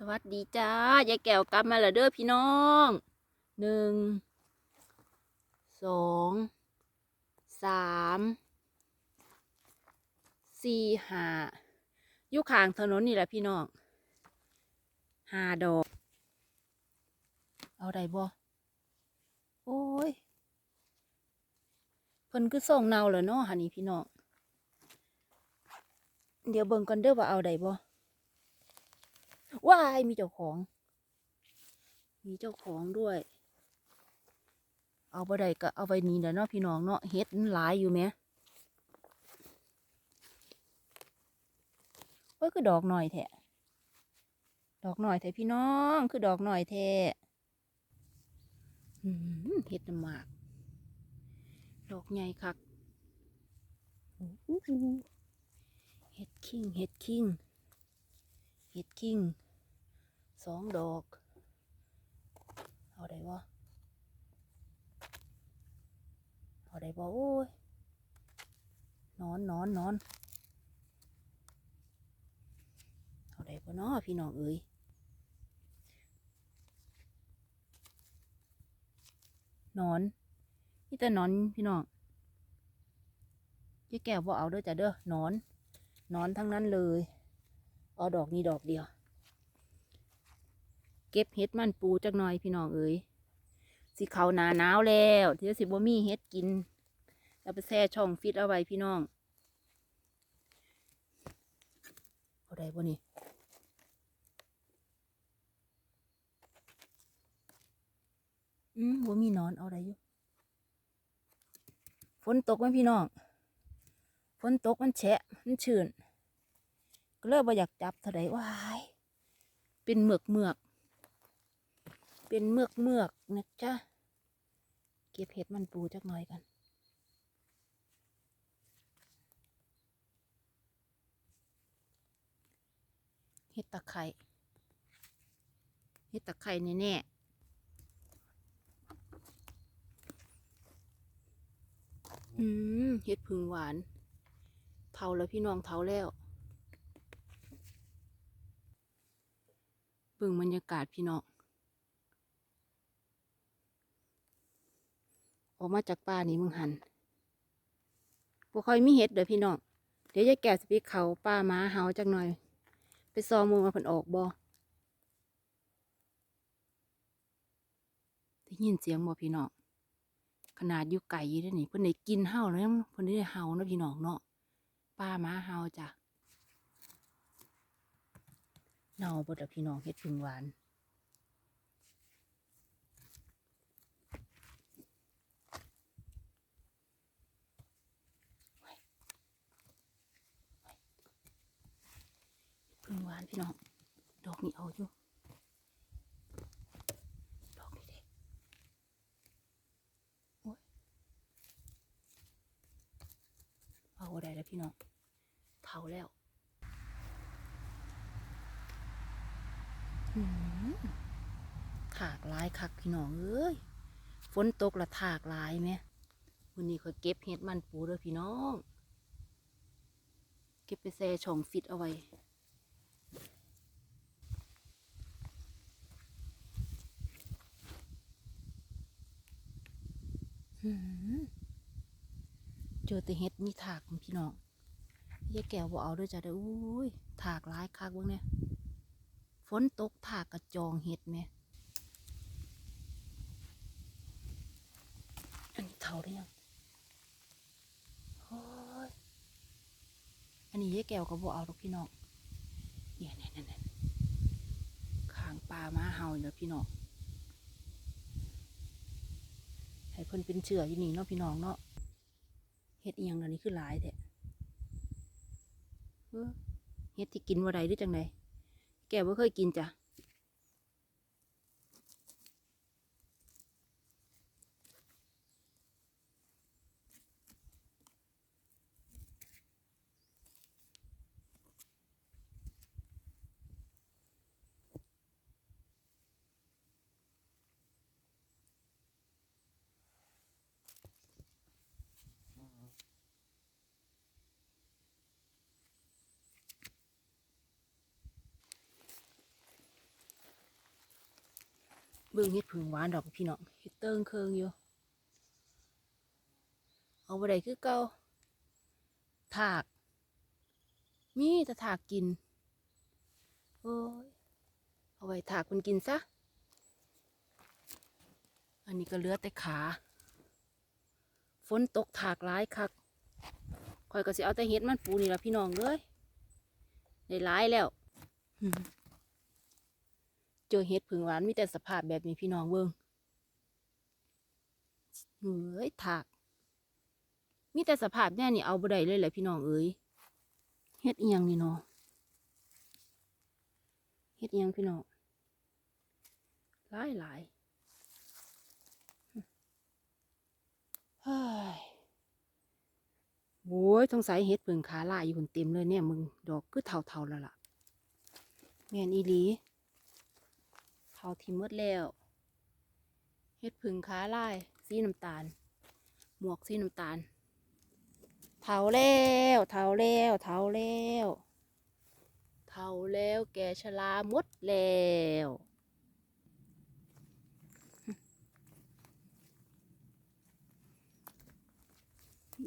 สวัสดีจ้ายายแก้วกลับมาแล้วเด้อพี่น้องหนึ่งสองสามสี่ห้าอยู่ข้างถนนนี่แหละพี่น้องห้าดอก เอาได้บ่โอ้ยเพิ่นคือส่งเนาแล้วเนาะหันนี่พี่น้องเดี๋ยวเบิ่งกันเด้อว่าเอาได้บ่ ว้ายมีเจ้าของ มีเจ้าของด้วย เอาบ่ได้ก็เอาไว้นี่แหละเนาะพี่น้องเนาะเฮ็ดหลายอยู่แหมเอ้ยคือดอกหน่อยแท้ดอกหน่อยแท้พี่น้องคือดอกหน่อยแท้เฮ็ดมาก ดอกใหญ่คักอู้หูเฮ็ดคิงเฮ็ดคิงเห็ดคิง สองดอก เอาได้บ่เอาได้บ่โอ้ยนอนนอนนอนเอาได้บ่เนาะพี่น้องเอ้ยนอนนี่แต่นอนพี่น้องยี่แก้วบ่เอาเด้อจ้ะเด้อนอนนอนทั้งนั้นเลย เอาดอกนี้ดอกเดียว ก็บเห็ดมันปูจักหน่อยพี่น้องเอ๋ยสิเขาหนาหนาวแล้วเดี๋ยวสิบ่มีเห็ดกินเอาไปแช่ช่องฟิตเอาไว้พี่น้องเอาได้บ่นี่อืมบ่มีนอนเอาได้อยู่ฝนตกไหมพี่น้องฝนตกมันแฉะมันชื้นก็เลยบ่อยากจับเท่าไดว้ายเป็นเมือกเมือก เป็นเมือกเมือกนะจ๊ะ เก็บเห็ดมันปูจักหน่อยกัน เห็ดตะไคร่เห็ดตะไคร่แน่ๆอืมเห็ดพึ่งหวานเท่าแล้วพี่น้องเท่าแล้วเบิ่งบรรยากาศพี่น้อง ออกมาจากป่านี่มึงหันบ่ค่อยมีเห็ดเด้อพี่น้อง เดี๋ยวยายแก้วสิไปเขาป่าหมาเฮาจักหน่อย ไปซอมูมาเพิ่นออกบ่ได้ยินเสียงบ่พี่น้อง ขนาดอยู่ไก่ด้อนี่เพิ่นได้กินเฮาแล้วเพิ่นได้เฮานะพี่น้องเนาะป่าหมาเฮาจ้ะเน่าบดอะพี่น้องเฮ็ดพึ่งหวาน หวานพี่น้อง ดอกนี้เอาอยู่ ดอกนี้เด็โอ้ยเอาได้แล้วพี่น้องเท่าแล้วอืมถากลายคักพี่น้องเอ้ย ฝนตกละถากลายไหมวันนี้เขาเก็บเห็ดมันปูเด้อพี่น้อง เก็บไปแช่ช่องฟิตเอาไว้ เจอแต่เห็ดมีถากพี่น้องยายแก้วบ่เอาด้วยจ้ะเด้ออุ้ยถากหลายคักเบ้างเนี่ยฝนตกถากกระจองเห็ดไหมอันนี้เท่าได้ยังโอ้ยอันนี้ยายแก้วก็บ่เอาหรอกพี่น้องเนี่ยเนี่ยเนี่ยขางปลามาเห่าเด้อพี่น้อง ให้เพิ่นเป็นเชื้ออยู่นี่เนาะพี่น้องเนาะเฮ็ดอียงเดี๋ยวนี้คือหลายแท้เฮ็ดที่กินว่าใดหรือจังไดแกบ่เคยกินจ้ะ เบิ่งเฮ็ดผึ่งหวานดอกพี่น้องเฮ็ดเติ้งเคิงอยู่ เอาบ่ได้คือเก่าถาก มีแต่ถากกิน โอ้ย เอาไว้ถากมันกินซะ อันนี้ก็เหลือแต่ขา ฝนตกถากร้ายคักคอยก็สิเอาแต่เห็ดมันปูนี่ละพี่น้องเลยได้ร้ายแล้ว เจอเห็ดผึ่งหวานมีแต่สภาพแบบนี้พี่น้องเบิ่งเฮ้ยถาก มีแต่สภาพแน่นี่เอาบ่ได้เลยแหละพี่น้องเอ้ยเฮ็ดเอียงนี่เนาะเฮ็ดเอียงพี่น้องหลายหลายเฮ้ยโว้ยสงสัยเฮ็ดเพิ่งขาลายอยู่คนเต็มเลยเนี่ยมึงดอกคือเท่าๆแล้วล่ะแม่นอีหลี เท่าที่หมดแล้วเฮ็ดผึ่งขาลายสีน้ำตาล หมวกสีน้ำตาลเทาแล้วเทาแล้วเทาแล้วเทาแล้วแกชราหมดแล้ว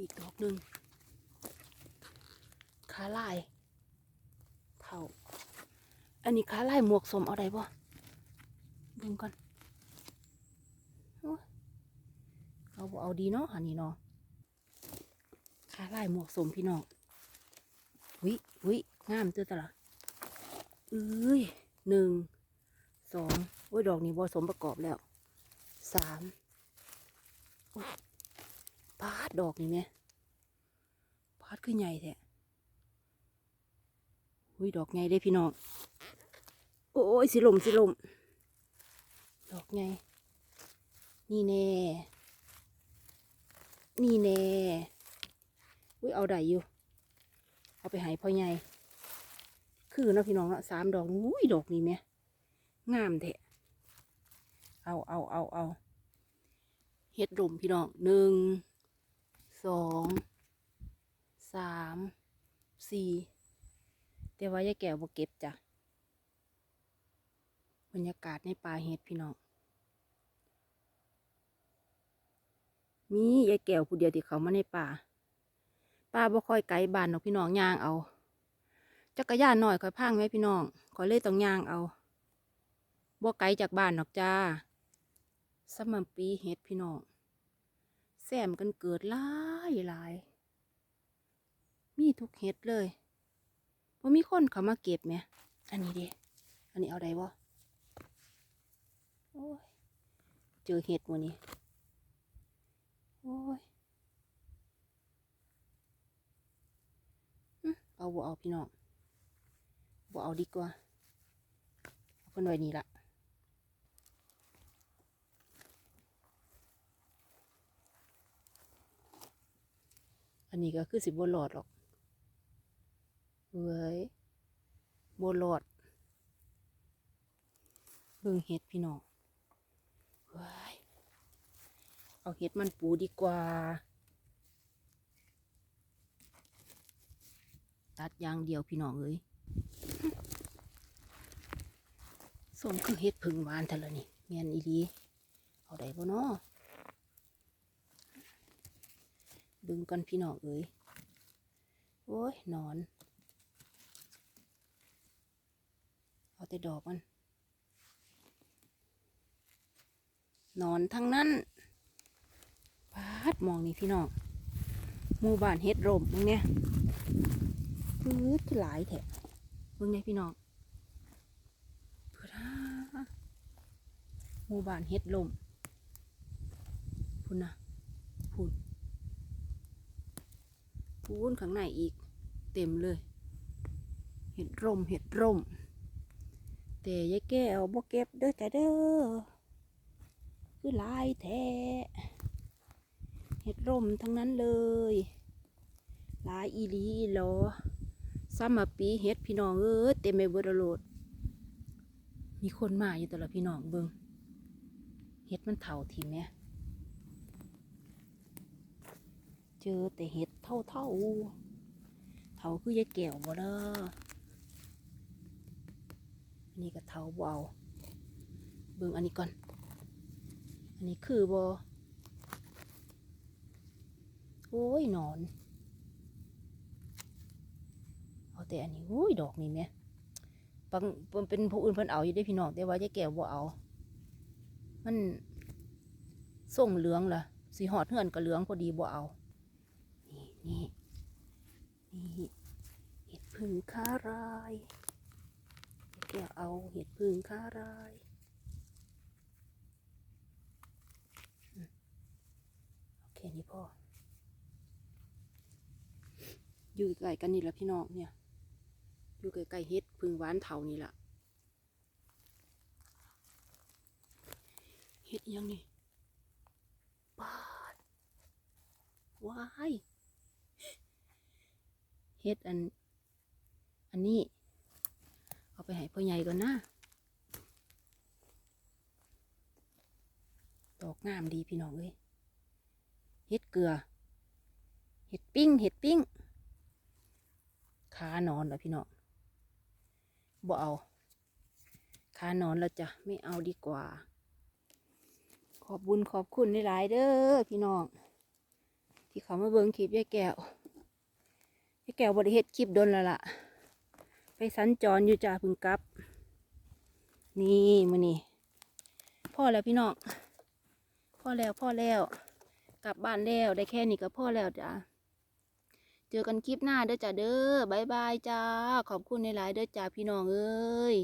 อีกดอกหนึ่งขาลายเทาอันนี้ขาลายหมวกสมเอาได้บ่ ดึงก่อนเอาเอาดีเนาะอันนี้เนาะขาลายหมวกสมพี่น้องวิวิงามเตื้อตละเอ้ยหนึ่งสองโอ้ยดอกนี้บอสมประกอบแล้วสามโอ้ยปาดดอกนี่ไหมปาดคือใหญ่แท้อุ้ยดอกใหญ่ได้พี่น้อง โอ้ยสิลมสิลม ดอกใหญ่นี่แน่ นี่แน่ อุ้ยเอาได้อยู่ เอาไปหายพ่อใหญ่ คือเนาะพี่น้องเนาะสามดอก อุ้ยดอกนี้แม่งามแท้เอาเอาเอาเอาเฮ็ดดมพี่น้องหนึ่ง สอง สาม สี่ แต่ว่ายายแก้วบ่เก็บจ้ะ รรยากาศในป่าเฮ็ดพี่น้อง มียายแก้วผู้เดียวที่เขามาในป่าป้าบ่ค่อยไกลบ้านดอกพี่น้องย่างเอา จักรยานหน่อยค่อยพังไหมพี่น้องค่อยเลยต้องย่างเอา บ่ไกลจากบ้านดอกจ้า สมัมปีเฮ็ดพี่น้องแซมกันเกิดหลายหลาย มีทุกเฮ็ดเลยบ่มีคนเขามาเก็บไหม อันนี้เดิอันนี้เอาได้บ่ อ้ย เจอเห็ดวันนี้ โอ้ยเอาบ่เอาพี่น้องบ่เอาดีกว่า เอาเพิ่นไว้นี่ละอันนี้ก็คือสิบ่หลอดหรอก เว้ยบ่หลอด เบิ่งเห็ดพี่น้องเว้ย เอาเห็ดมันปูดีกว่า ตัดอย่างเดียวพี่น้องเอ้ยสมคือเฮ็ดผึ่งหวานเท่าละนี่เมียนอีดีเอาได้บ่เนาะดึงกันพี่น้องเอ้ยโอ้ยนอน เอาแต่ดอกมันนอนทั้งนั้น พาดมองนี่พี่น้องหมู่บ้านเฮ็ดร่มมึงเนี่ยปื๊ดหลายแถะเบิ่งไงพี่น้องเพื่อท่าหมู่บ้านเฮ็ดลมพุ่นนะพุ่นพุ่นข้างในอีก เต็มเลย เห็ดร่มเห็ดร่ม แต่ยายแก้วบ่เก็บเด้อจ้ะเด้อคือหลายแท้ ห็ดร่มทั้งนั้นเลย หลายอีลีอีลอซ้ำมาปีเฮ็ดพี่น้องเอ้ยเต็มไปเบิดโลด มีคนมาอยู่ต่ละพี่น้องเบิงเฮ็ดมันเท่าทีแม่เจอแต่เฮ็ดเท่าเท่าๆเท่าคือยายแก้วบ่เด้อนนี้ก็เท่าบ่เอาเบิ่งอันนี้ก่อน อันนี้คือบอ โอ้ยนอน เอาแต่อันนี้โอ้ยดอกนี่แหม่บางเป็นผู้อื่นเพิ่นเอาอยู่ได้พี่น้องแต่ว่ายายแก้วบ่เอา มันส่งเหลืองล่ะสีหอดเหือนก็เหลืองพอดีบ่เอา นี่นี่นี่เห็ดพึ่งค้ารายยายแก้วเอาเห็ดพึ่งค้ารายอืมโอเคนี่พ่อ อยู่ใกล้กันนี่แหละพี่น้องเนี่ย อยู่ใกล้ๆเฮ็ดพึ่งหวานเถานี่แหละเฮ็ดยังนี่ปาดวายเฮ็ดอัน อันนี้ เอาไปให้พ่อใหญ่ก่อนนะดอกงามดีพี่น้องเอ้ยเฮ็ดเกลือ เห็ดปิ้ง เห็ดปิ้ง ขานอนเหรอพี่น้องบ่เอาขานอนแล้วจ้ะไม่เอาดีกว่า ขอบบุญขอบคุณหลายเด้อพี่น้อง ที่เขามาเบิ่งคลิปยายแก้วยายแก้วบริเฮ็ดคลิปโดนแล้วล่ะ ไปสัญจรอยู่จ้าพึ่งกลับ นี่มือนี่พ่อแล้วพี่น้องพ่อแล้วพ่อแล้ว กลับบ้านแล้วได้แค่นี้ก็พ่อแล้วจ้า เจอกันคลิปหน้าเด้อจ้าเด้อบายบายจ้า ขอบคุณในหลายเด้อจ้าพี่น้องเอ้ย